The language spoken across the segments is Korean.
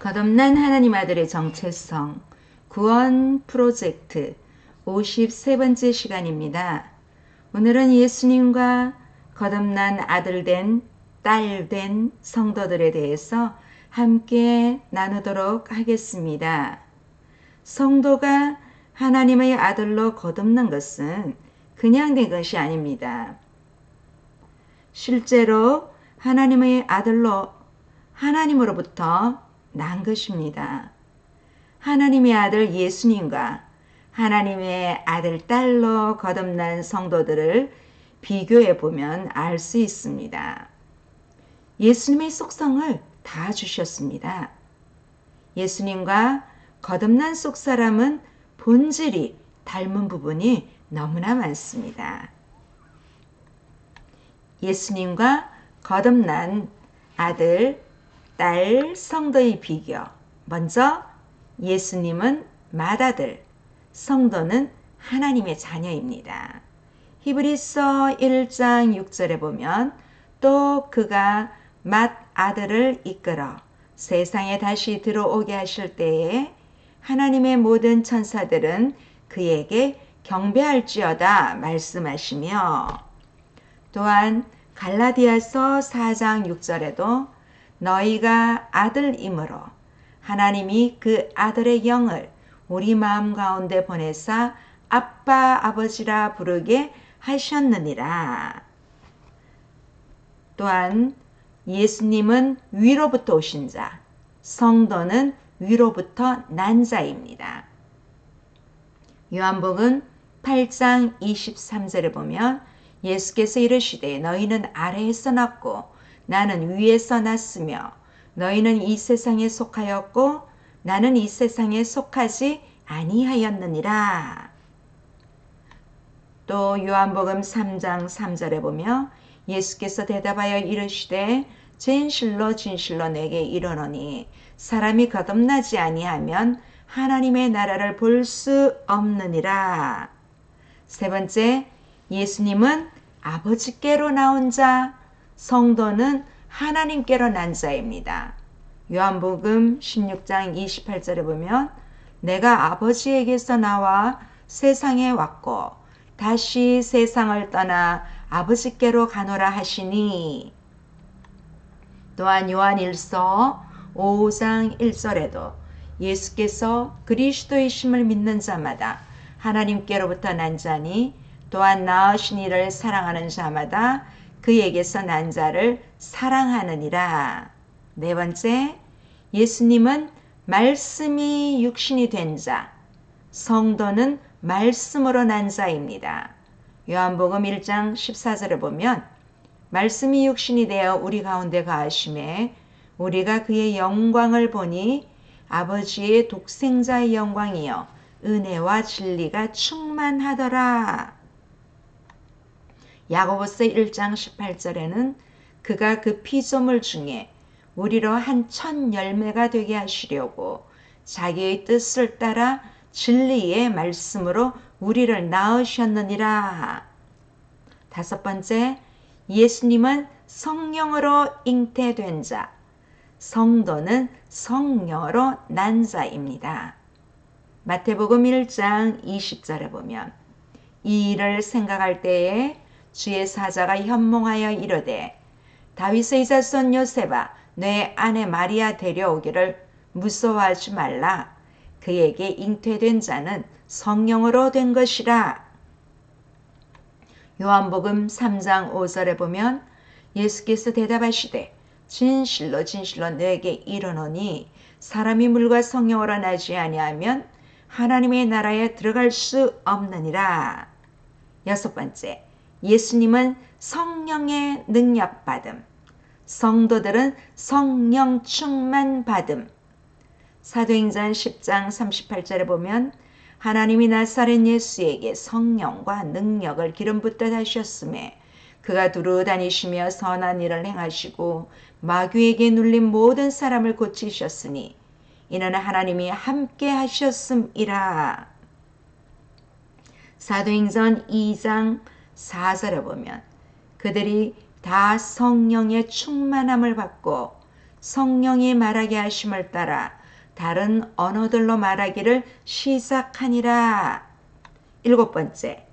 거듭난 하나님 아들의 정체성 구원 프로젝트 53번째 시간입니다. 오늘은 예수님과 거듭난 아들 된, 딸된 성도들에 대해서 함께 나누도록 하겠습니다. 성도가 하나님의 아들로 거듭난 것은 그냥 된 것이 아닙니다. 실제로 하나님의 아들로 하나님으로부터 난 것입니다. 하나님의 아들 예수님과 하나님의 아들 딸로 거듭난 성도들을 비교해 보면 알 수 있습니다. 예수님의 속성을 다 주셨습니다. 예수님과 거듭난 속 사람은 본질이 닮은 부분이 너무나 많습니다. 예수님과 거듭난 아들, 딸, 성도의 비교. 먼저 예수님은 맏아들, 성도는 하나님의 자녀입니다. 히브리서 1장 6절에 보면 또 그가 맏 아들을 이끌어 세상에 다시 들어오게 하실 때에 하나님의 모든 천사들은 그에게 경배할지어다 말씀하시며 또한 갈라디아서 4장 6절에도 너희가 아들이므로 하나님이 그 아들의 영을 우리 마음 가운데 보내사 아빠 아버지라 부르게 하셨느니라. 또한 예수님은 위로부터 오신 자, 성도는 위로부터 난 자입니다. 요한복음 8장 23절에 보면 예수께서 이르시되 너희는 아래에서 났고 나는 위에서 났으며 너희는 이 세상에 속하였고 나는 이 세상에 속하지 아니하였느니라. 또 요한복음 3장 3절에 보며 예수께서 대답하여 이르시되 진실로 진실로 내게 이르노니 사람이 거듭나지 아니하면 하나님의 나라를 볼 수 없느니라. 세 번째, 예수님은 아버지께로 나온 자, 성도는 하나님께로 난 자입니다. 요한복음 16장 28절에 보면 내가 아버지에게서 나와 세상에 왔고 다시 세상을 떠나 아버지께로 가노라 하시니 또한 요한 1서 5장 1절에도 예수께서 그리스도의심을 믿는 자마다 하나님께로부터 난 자니 또한 나으신 이를 사랑하는 자마다 그에게서 난 자를 사랑하느니라. 네 번째, 예수님은 말씀이 육신이 된 자, 성도는 말씀으로 난 자입니다. 요한복음 1장 14절에 보면 말씀이 육신이 되어 우리 가운데 가하심에 우리가 그의 영광을 보니 아버지의 독생자의 영광이요 은혜와 진리가 충만하더라. 야고보서 1장 18절에는 그가 그 피조물 중에 우리로 한 천 열매가 되게 하시려고 자기의 뜻을 따라 진리의 말씀으로 우리를 낳으셨느니라. 다섯 번째, 예수님은 성령으로 잉태된 자, 성도는 성령으로 난 자입니다. 마태복음 1장 20절에 보면 이 일을 생각할 때에 주의 사자가 현몽하여 이르되 다윗의 자손 요셉아 내 아내 마리아 데려오기를 무서워하지 말라 그에게 잉태된 자는 성령으로 된 것이라 요한복음 3장 5절에 보면 예수께서 대답하시되 진실로 진실로 너에게 이르노니 사람이 물과 성령으로 나지 아니하면 하나님의 나라에 들어갈 수 없느니라. 여섯 번째, 예수님은 성령의 능력 받음. 성도들은 성령 충만 받음. 사도행전 10장 38절에 보면 하나님이 나사렛 예수에게 성령과 능력을 기름 붓듯 하셨음에 그가 두루 다니시며 선한 일을 행하시고 마귀에게 눌린 모든 사람을 고치셨으니 이는 하나님이 함께 하셨음이라. 사도행전 2장 4절에 보면 그들이 다 성령의 충만함을 받고 성령이 말하게 하심을 따라 다른 언어들로 말하기를 시작하니라. 일곱 번째,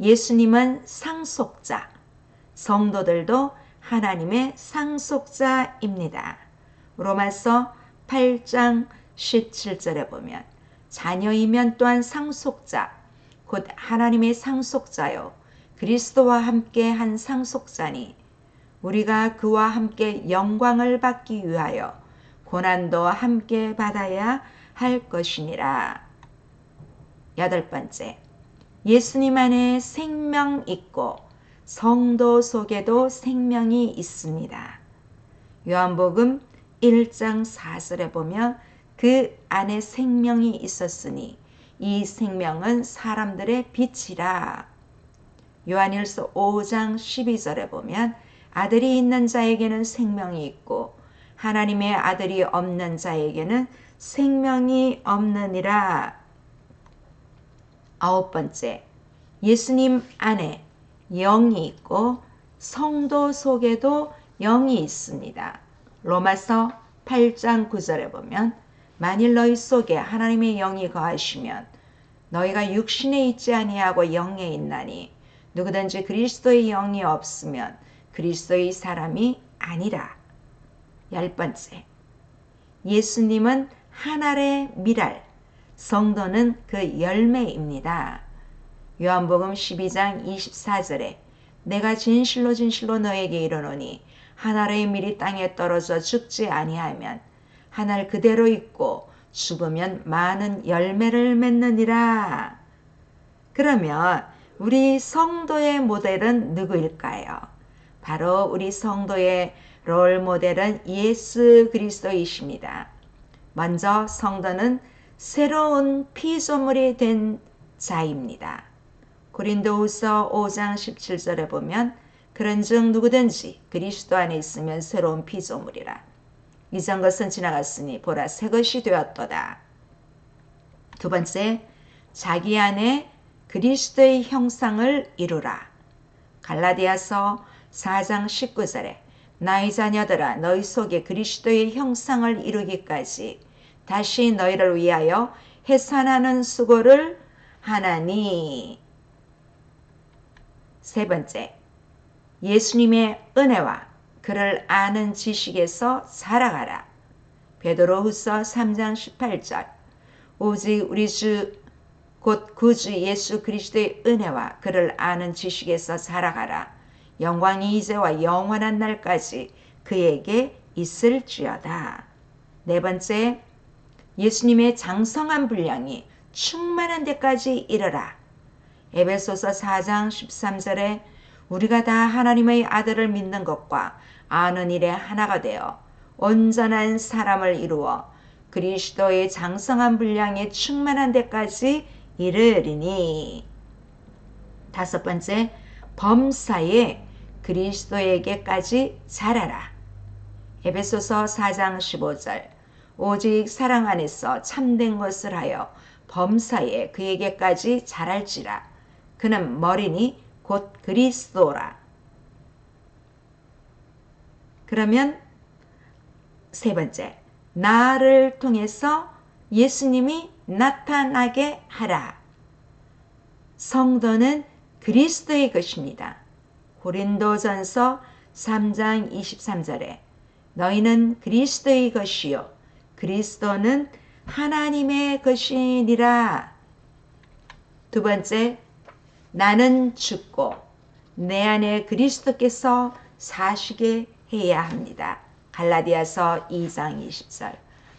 예수님은 상속자, 성도들도 하나님의 상속자입니다. 로마서 8장 17절에 보면 자녀이면 또한 상속자, 곧 하나님의 상속자요. 그리스도와 함께 한 상속자니 우리가 그와 함께 영광을 받기 위하여 고난도 함께 받아야 할 것이니라. 여덟 번째, 예수님 안에 생명 있고 성도 속에도 생명이 있습니다. 요한복음 1장 4절에 보면 그 안에 생명이 있었으니 이 생명은 사람들의 빛이라. 요한일서 5장 12절에 보면 아들이 있는 자에게는 생명이 있고 하나님의 아들이 없는 자에게는 생명이 없느니라. 아홉 번째, 예수님 안에 영이 있고 성도 속에도 영이 있습니다. 로마서 8장 9절에 보면 만일 너희 속에 하나님의 영이 거하시면 너희가 육신에 있지 아니하고 영에 있나니 누구든지 그리스도의 영이 없으면 그리스도의 사람이 아니라. 열 번째. 예수님은 하늘의 미랄, 성도는 그 열매입니다. 요한복음 12장 24절에 내가 진실로 진실로 너에게 이르노니 하늘의 밀이 땅에 떨어져 죽지 아니하면 하늘 그대로 있고 죽으면 많은 열매를 맺느니라. 그러면 우리 성도의 모델은 누구일까요? 바로 우리 성도의 롤 모델은 예수 그리스도이십니다. 먼저 성도는 새로운 피조물이 된 자입니다. 고린도후서 5장 17절에 보면 그런즉 누구든지 그리스도 안에 있으면 새로운 피조물이라. 이전 것은 지나갔으니 보라 새 것이 되었도다. 두 번째, 자기 안에 그리스도의 형상을 이루라. 갈라디아서 4장 19절에 나의 자녀들아 너희 속에 그리스도의 형상을 이루기까지 다시 너희를 위하여 해산하는 수고를 하나니. 세 번째, 예수님의 은혜와 그를 아는 지식에서 살아가라. 베드로후서 3장 18절. 오직 우리 주 곧 구주 예수 그리스도의 은혜와 그를 아는 지식에서 살아가라. 영광이 이제와 영원한 날까지 그에게 있을지어다. 네 번째, 예수님의 장성한 분량이 충만한 데까지 이르라. 에베소서 4장 13절에 우리가 다 하나님의 아들을 믿는 것과 아는 일에 하나가 되어 온전한 사람을 이루어 그리스도의 장성한 분량에 충만한 데까지 이르리니. 다섯 번째, 범사에 그리스도에게까지 자라라. 에베소서 4장 15절. 오직 사랑 안에서 참된 것을 하여 범사에 그에게까지 자랄지라. 그는 머리니 곧 그리스도라. 그러면 세 번째, 나를 통해서 예수님이 나타나게 하라. 성도는 그리스도의 것입니다. 고린도전서 3장 23절에 너희는 그리스도의 것이요 그리스도는 하나님의 것이니라. 두 번째, 나는 죽고 내 안에 그리스도께서 사시게 해야 합니다. 갈라디아서 2장 20절.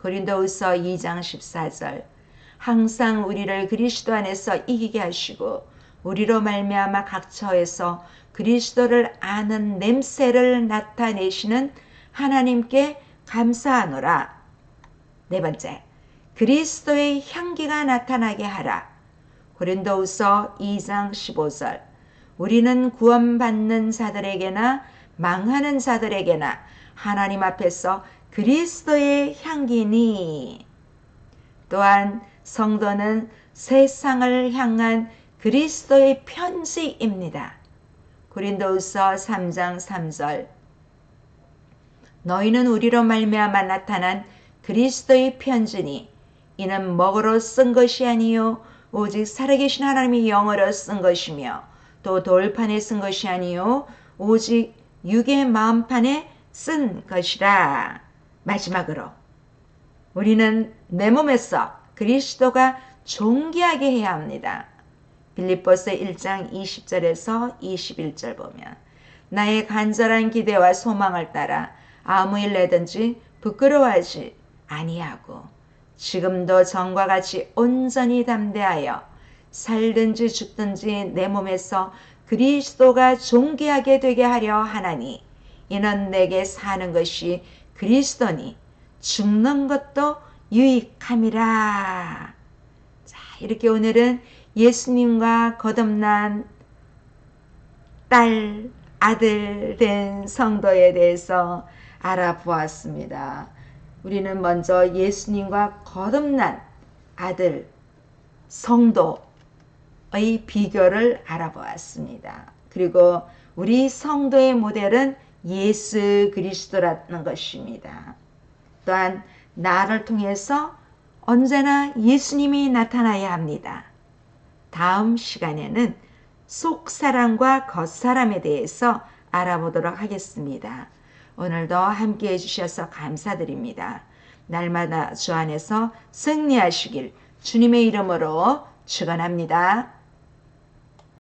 고린도후서 2장 14절 항상 우리를 그리스도 안에서 이기게 하시고 우리로 말미암아 각 처에서 그리스도를 아는 냄새를 나타내시는 하나님께 감사하노라. 네 번째, 그리스도의 향기가 나타나게 하라. 고린도후서 2장 15절. 우리는 구원받는 자들에게나 망하는 자들에게나 하나님 앞에서 그리스도의 향기니. 또한 성도는 세상을 향한 그리스도의 편지입니다. 고린도후서 3장 3절. 너희는 우리로 말미암아 나타난 그리스도의 편지니 이는 먹으로 쓴 것이 아니요 오직 살아계신 하나님의 영어로 쓴 것이며 또 돌판에 쓴 것이 아니요 오직 육의 마음판에 쓴 것이라. 마지막으로 우리는 내 몸에서 그리스도가 존귀하게 해야 합니다. 빌립보서 1장 20절에서 21절 보면 나의 간절한 기대와 소망을 따라 아무 일 내든지 부끄러워하지 아니하고 지금도 전과 같이 온전히 담대하여 살든지 죽든지 내 몸에서 그리스도가 존귀하게 되게 하려 하나니 이는 내게 사는 것이 그리스도니 죽는 것도 유익함이라. 자, 이렇게 오늘은 예수님과 거듭난 딸, 아들 된 성도에 대해서 알아보았습니다. 우리는 먼저 예수님과 거듭난 아들, 성도의 비결을 알아보았습니다. 그리고 우리 성도의 모델은 예수 그리스도라는 것입니다. 또한 나를 통해서 언제나 예수님이 나타나야 합니다. 다음 시간에는 속사람과 겉사람에 대해서 알아보도록 하겠습니다. 오늘도 함께 해주셔서 감사드립니다. 날마다 주 안에서 승리하시길 주님의 이름으로 축원합니다.